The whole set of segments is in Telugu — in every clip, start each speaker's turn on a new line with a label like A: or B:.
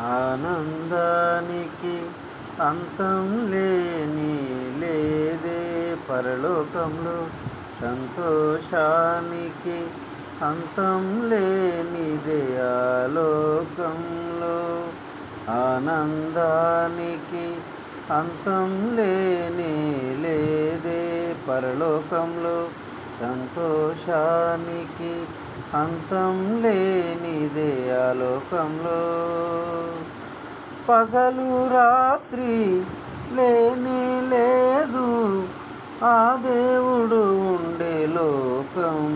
A: ఆనందానికి అంతం లేని లేదే పరలోకంలో. సంతోషానికి అంతం లేనిదే ఆలోకంలో. ఆనందానికి అంతం లేని లేదే పరలోకంలో. సంతోషానికి అంతం లేనిదే ఆలోకంలో. పగలు రాత్రి లేని లేదు. ఆ దేవుడు ఉండే లోకం.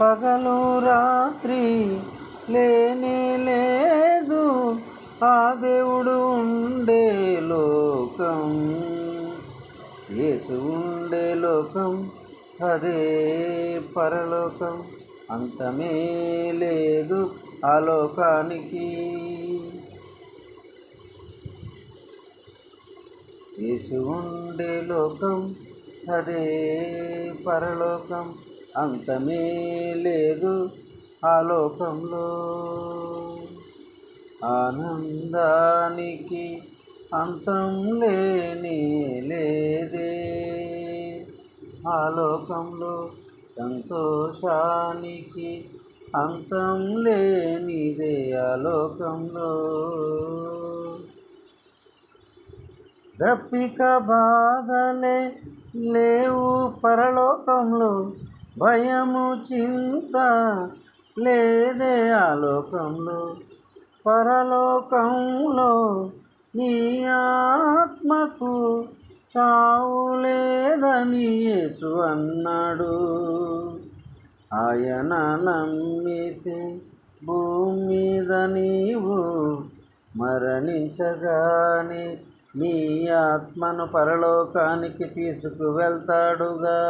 A: పగలు రాత్రి లేని లేదు. ఆ దేవుడు ఉండే లోకం. యేసు ఉండే లోకం అదే పరలోకం. అంతమే లేదు ఆ లోకానికి. యేసు ఉండే లోకం అదే పరలోకం. అంతమే లేదు ఆ లోకంలో. ఆనందానికి అంతం లేని లేదే ఆ లోకంలో. సంతోషానికి అంతం లేనిదే ఆలోకంలో దప్పిక బాధలే లేవు పరలోకంలో భయము చింత లేదే ఆలోకంలో పరలోకంలో నీ ఆత్మకు చావులే అని యేసు అన్నాడు. ఆయన నమ్మితే భూమి మీద నీవు మరణించగానే నీ ఆత్మను పరలోకానికి తీసుకువెళ్తాడుగా.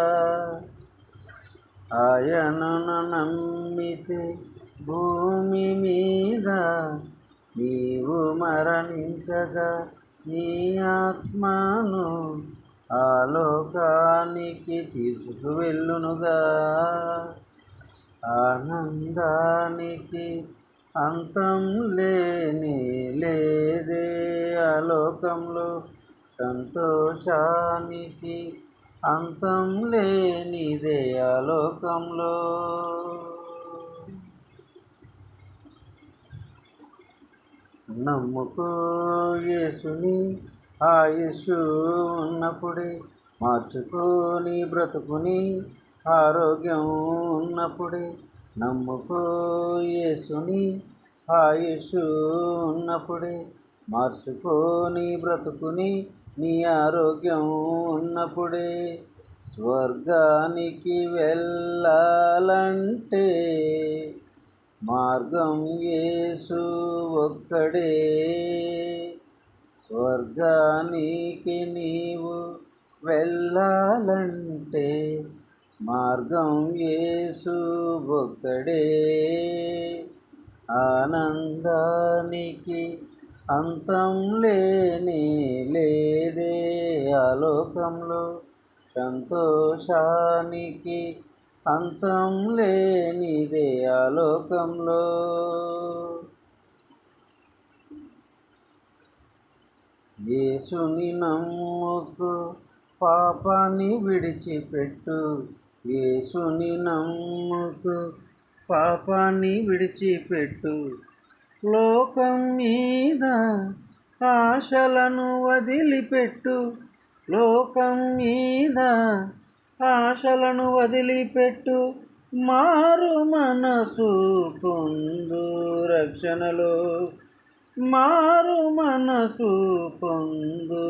A: ఆయనను నమ్మితే భూమి మీద నీవు మరణించగా నీ ఆత్మను ఆలోకానికి తీసుకువెళ్ళునుగా. ఆనందానికి అంతం లేని లేదే ఆలోకంలో సంతోషానికి అంతం లేనిదే ఆలోకంలో నమ్ముకో యేసుని ఆయుషు ఉన్నప్పుడే మార్చుకొని బ్రతుకుని ఆరోగ్యం ఉన్నప్పుడే నమ్ముకో యేసుని. ఆయుషు ఉన్నప్పుడే మార్చుకోని బ్రతుకుని నీ ఆరోగ్యం ఉన్నప్పుడే స్వర్గానికి వెళ్ళాలంటే మార్గం యేసు ఒక్కడే. స్వర్గానికి నీవు వెళ్ళాలంటే మార్గం యేసు ఒక్కడే. ఆనందానికి అంతం లేని లేదే ఆలోకంలో సంతోషానికి అంతం లేనిదే ఆలోకంలో. యేసుని నమ్ముకు పాపాన్ని విడిచిపెట్టు. యేసుని నమ్ముకు పాపాన్ని విడిచిపెట్టు. లోకం మీద ఆశలను వదిలిపెట్టు. లోకం మీద ఆశలను వదిలిపెట్టు. మారు మనసు పొందు రక్షణలో మారు మనసు పొందు